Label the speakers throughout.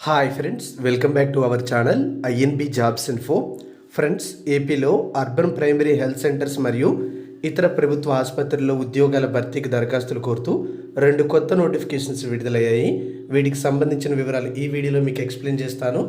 Speaker 1: Hi friends welcome back to our channel INB jobs info friends ఏపీలో urban primary health centres మరియు ఇతర ప్రభుత్వ ఆసుపత్రుల్లో ఉద్యోగాల భర్తీకి దరఖాస్తులు కోరుతూ రెండు కొత్త నోటిఫికేషన్స్ విడుదలయ్యాయి. వీటికి సంబంధించిన వివరాలు ఈ వీడియోలో మీకు ఎక్స్ప్లెయిన్ చేస్తాను.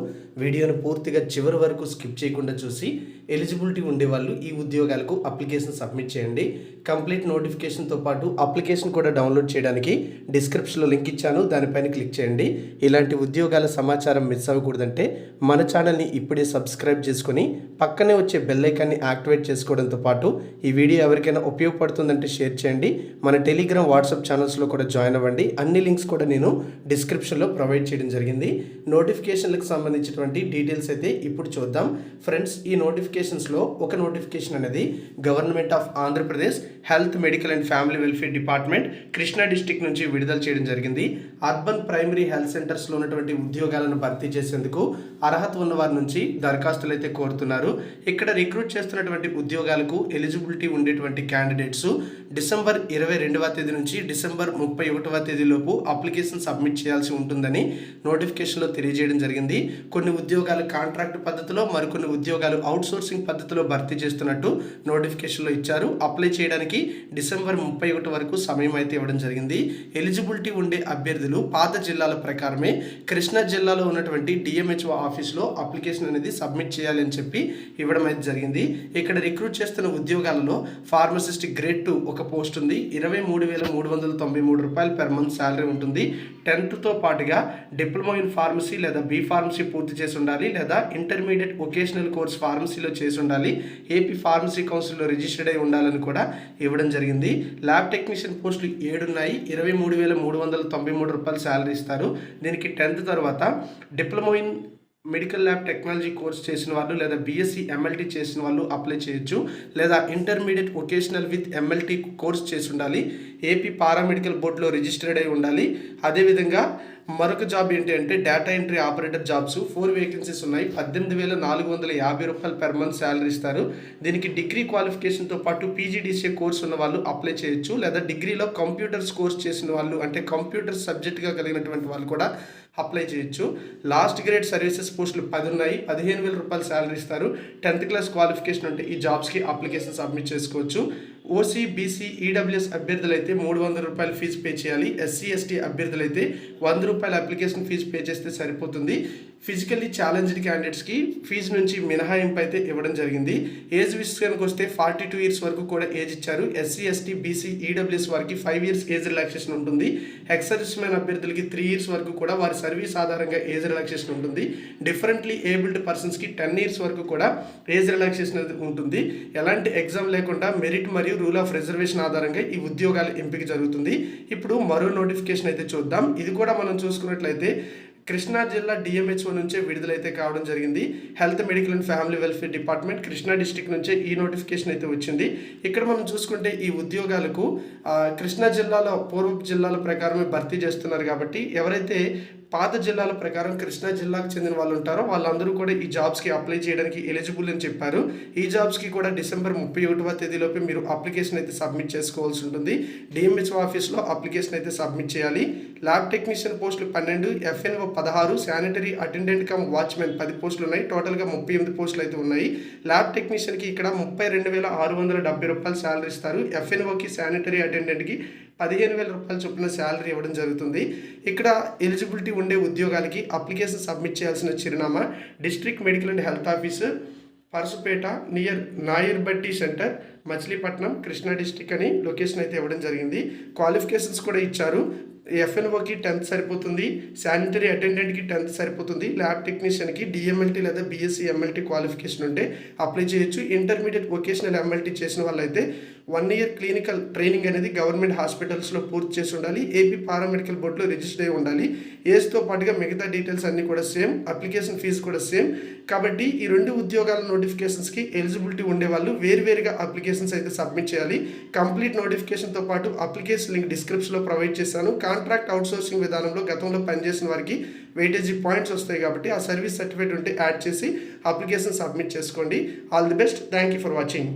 Speaker 1: వీడియోను పూర్తిగా చివరి వరకు స్కిప్ చేయకుండా చూసి ఎలిజిబిలిటీ ఉండే వాళ్ళు ఈ ఉద్యోగాలకు అప్లికేషన్ సబ్మిట్ చేయండి. కంప్లీట్ నోటిఫికేషన్తో పాటు అప్లికేషన్ కూడా డౌన్లోడ్ చేయడానికి డిస్క్రిప్షన్లో లింక్ ఇచ్చాను. దానిపైన క్లిక్ చేయండి. ఇలాంటి ఉద్యోగాల సమాచారం మిస్ అవ్వకూడదంటే మన ఛానల్ని ఇప్పుడే సబ్స్క్రైబ్ చేసుకొని పక్కనే వచ్చే బెల్లైకాన్ని యాక్టివేట్ చేసుకోవడంతో పాటు ఈ వీడియో ఎవరికైనా ఉపయోగపడుతుందంటే షేర్ చేయండి. మన టెలిగ్రామ్ వాట్సాప్ ఛానల్స్లో కూడా జాయిన్ అవ్వండి. అన్ని లింక్స్ కూడా నేను డిస్క్రిప్షన్లో ప్రొవైడ్ చేయడం జరిగింది. నోటిఫికేషన్లకు సంబంధించినటువంటి డీటెయిల్స్ అయితే ఇప్పుడు చూద్దాం. ఫ్రెండ్స్ ఈ నోటిఫికేషన్స్లో ఒక నోటిఫికేషన్ అనేది government of Andhra Pradesh health medical and family welfare department Krishna district నుంచి విడుదల చేయడం జరిగింది. అర్బన్ ప్రైమరీ హెల్త్ సెంటర్స్లో ఉన్నటువంటి ఉద్యోగాలను భర్తీ చేసేందుకు అర్హత ఉన్న వారి నుంచి దరఖాస్తులు అయితే కోరుతున్నారు. ఇక్కడ రిక్రూట్ చేస్తున్నటువంటి ఉద్యోగాలకు ఎలిజిబిలిటీ ఉండేటువంటి క్యాండిడేట్స్ డిసెంబర్ ఇరవై రెండవ తేదీ నుంచి డిసెంబర్ ముప్పై ఒకటవ తేదీలోపు అప్లికేషన్ సబ్మిట్ చేయాల్సి ఉంటుందని నోటిఫికేషన్లో తెలియజేయడం జరిగింది. కొన్ని ఉద్యోగాలు కాంట్రాక్ట్ పద్ధతిలో మరికొన్ని ఉద్యోగాలు అవుట్సోర్సింగ్ పద్ధతిలో భర్తీ చేస్తున్నట్టు నోటిఫికేషన్లో ఇచ్చారు. అప్లై చేయడానికి డిసెంబర్ ముప్పై ఒకటి వరకు సమయం అయితే ఇవ్వడం జరిగింది. ఎలిజిబిలిటీ ఉండే అభ్యర్థులు పాత జిల్లాల ప్రకారమే కృష్ణా జిల్లాలో ఉన్నటువంటి డిఎంహెచ్ఓ ఆఫీస్లో అప్లికేషన్ అనేది సబ్మిట్ చేయాలి అని చెప్పి ఇవ్వడం అయితే జరిగింది. ఇక్కడ రిక్రూట్ చేస్తున్న ఉద్యోగాలలో ఫార్మసిస్ట్ గ్రేడ్ టూ ఒక పోస్ట్ ఉంది. ఇరవై మూడు వేల మూడు వందల తొంభై మూడు మూడు రూపాయలు పెర్ మంత్ శాలరీ ఉంటుంది. టెన్త్తో పాటుగా డిప్లొమా ఇన్ ఫార్మసీ లేదా బీ ఫార్మసీ పూర్తి చేసి ఉండాలి లేదా ఇంటర్మీడియట్ వొకేషనల్ కోర్స్ ఫార్మసీలో చేసి ఉండాలి. ఏపీ ఫార్మసీ కౌన్సిల్లో రిజిస్టర్డ్ అయి ఉండాలని కూడా ఇవ్వడం జరిగింది. ల్యాబ్ టెక్నీషియన్ పోస్టులు ఏడు ఉన్నాయి ఇరవై మూడు వేల మూడు వందల తొంభై మూడు రూపాయలు శాలరీ ఇస్తారు. దీనికి టెన్త్ తర్వాత diploma in medical lab technology course చేసిన వాళ్ళు లేదా బీఎస్సీ ఎంఎల్టీ చేసిన వాళ్ళు అప్లై చేయొచ్చు. లేదా intermediate vocational with MLT course చేసి ఉండాలి. ఏపీ పారామెడికల్ బోర్డులో రిజిస్టర్డ్ అయి ఉండాలి. అదేవిధంగా మరొక జాబ్ ఏంటి అంటే data entry operator jobs four vacancies ఉన్నాయి. పద్దెనిమిది వేల నాలుగు వందల యాభై రూపాయలు పెర్ మంత్ శాలరీ ఇస్తారు. దీనికి డిగ్రీ క్వాలిఫికేషన్తో పాటు పీజీడీసీఏ కోర్స్ ఉన్న వాళ్ళు అప్లై చేయొచ్చు. లేదా డిగ్రీలో కంప్యూటర్స్ కోర్స్ చేసిన వాళ్ళు అంటే కంప్యూటర్ సబ్జెక్ట్గా కలిగినటువంటి వాళ్ళు కూడా అప్లై చేయొచ్చు. లాస్ట్ గ్రేడ్ సర్వీసెస్ పోస్టులు పది ఉన్నాయి. పదిహేను వేల రూపాయలు శాలరీ ఇస్తారు. టెన్త్ క్లాస్ క్వాలిఫికేషన్ ఉంటే ఈ జాబ్స్కి అప్లికేషన్ సబ్మిట్ చేసుకోవచ్చు. ఓసీ బీసీ ఈడబ్ల్యూఎస్ అభ్యర్థులు అయితే మూడు వందల రూపాయలు ఫీజు పే చేయాలి. ఎస్సీ ఎస్టీ అభ్యర్థులు అయితే వంద రూపాయల అప్లికేషన్ ఫీజు పే చేస్తే సరిపోతుంది. ఫిజికల్లీ ఛాలెంజ్డ్ క్యాండిడేట్స్కి ఫీజు నుంచి మినహాయింపు అయితే ఇవ్వడం జరిగింది. ఏజ్ విషయానికి వస్తే ఫార్టీ టూ ఇయర్స్ వరకు కూడా ఏజ్ ఇచ్చారు. ఎస్సీ ఎస్టీ బీసీ ఈడబ్ల్యూఎస్ వారికి ఫైవ్ ఇయర్స్ ఏజ్ రిలాక్సేషన్ ఉంటుంది. ఎక్సర్విస్ మ్యాన్ అభ్యర్థులకి త్రీ ఇయర్స్ వరకు కూడా వారి సర్వీస్ ఆధారంగా ఏజ్ రిలాక్సేషన్ ఉంటుంది. డిఫరెంట్లీ ఏబుల్డ్ పర్సన్స్కి టెన్ ఇయర్స్ వరకు కూడా ఏజ్ రిలాక్సేషన్ అనేది ఉంటుంది. ఎలాంటి ఎగ్జామ్ లేకుండా మెరిట్ మరియు రూల్ ఆఫ్ రిజర్వేషన్ ఆధారంగా ఈ ఉద్యోగాల ఎంపిక జరుగుతుంది. ఇప్పుడు మరో నోటిఫికేషన్ అయితే చూద్దాం. ఇది కూడా మనం చూసుకున్నట్లయితే కృష్ణా జిల్లా డిఎంహెచ్ఓ నుంచే విడుదలైతే కావడం జరిగింది. Health medical and family welfare department Krishna district నుంచే ఈ నోటిఫికేషన్ అయితే వచ్చింది. ఇక్కడ మనం చూసుకుంటే ఈ ఉద్యోగాలకు కృష్ణా జిల్లాలో పూర్వపు జిల్లాల ప్రకారమే భర్తీ చేస్తున్నారు కాబట్టి ఎవరైతే పాత జిల్లాల ప్రకారం కృష్ణా జిల్లాకు చెందిన వాళ్ళు ఉంటారో. వాళ్ళందరూ కూడా ఈ జాబ్స్కి అప్లై చేయడానికి ఎలిజిబుల్ అని చెప్పారు. ఈ జాబ్స్కి కూడా డిసెంబర్ ముప్పై ఒకటవ తేదీలోపు మీరు అప్లికేషన్ అయితే సబ్మిట్ చేసుకోవాల్సి ఉంటుంది. డిఎంహెచ్ఓ ఆఫీస్లో అప్లికేషన్ అయితే సబ్మిట్ చేయాలి. ల్యాబ్ టెక్నీషియన్ పోస్టులు పన్నెండు ఎఫ్ఎన్ఓ పదహారు శానిటరీ అటెండెంట్ కమ్ వాచ్మెన్ పది పోస్టులు ఉన్నాయి. టోటల్గా ముప్పై ఎనిమిది పోస్టులు అయితే ఉన్నాయి. ల్యాబ్ టెక్నీషియన్కి ఇక్కడ ముప్పై రెండు వేల ఆరు వందల డెబ్బై రూపాయలు శాలరీ ఇస్తారు. ఎఫ్ఎన్ఓకి శానిటరీ అటెండెంట్కి పదిహేను వేల రూపాయల చొప్పున శాలరీ ఇవ్వడం జరుగుతుంది. ఇక్కడ ఎలిజిబిలిటీ ఉండే ఉద్యోగాలకి అప్లికేషన్ సబ్మిట్ చేయాల్సిన చిరునామా district medical and health office Parasupeta near నాయర్బట్టి centre Machilipatnam Krishna district అని లొకేషన్ అయితే ఇవ్వడం జరిగింది. క్వాలిఫికేషన్స్ కూడా ఇచ్చారు. ఎఫ్ఎన్ఓకి టెన్త్ సరిపోతుంది శానిటరీ అటెండెంట్కి టెన్త్ సరిపోతుంది ల్యాబ్ టెక్నీషియన్కి డిఎంఎల్టీ లేదా బీఎస్సీ ఎంఎల్టీ క్వాలిఫికేషన్ ఉంటే అప్లై చేయొచ్చు. ఇంటర్మీడియట్ వొకేషనల్ ఎంఎల్టీ చేసిన వాళ్ళైతే వన్ ఇయర్ క్లినికల్ ట్రైనింగ్ అనేది గవర్నమెంట్ హాస్పిటల్స్లో పూర్తి చేసి ఉండాలి. ఏపీ పారామెడికల్ బోర్డులో రిజిస్టర్ అయి ఉండాలి. ఏజ్తో పాటుగా మిగతా డీటెయిల్స్ అన్నీ కూడా సేమ్ అప్లికేషన్ ఫీజు కూడా సేమ్ కాబట్టి ఈ రెండు ఉద్యోగాల నోటిఫికేషన్స్కి ఎలిజిబిలిటీ ఉండేవాళ్ళు వేరువేరుగా అప్లికేషన్స్ అయితే సబ్మిట్ చేయాలి. కంప్లీట్ నోటిఫికేషన్తో పాటు అప్లికేషన్ లింక్ డిస్క్రిప్షన్లో ప్రొవైడ్ చేశాను. కాంట్రాక్ట్ అవుట్సోర్సింగ్ విధానంలో గతంలో పనిచేసిన వారికి వెయిటేజీ పాయింట్స్ వస్తాయి కాబట్టి ఆ సర్వీస్ సర్టిఫికేట్ ఉంటే యాడ్ చేసి అప్లికేషన్ సబ్మిట్ చేసుకోండి. All the best. Thank you for watching.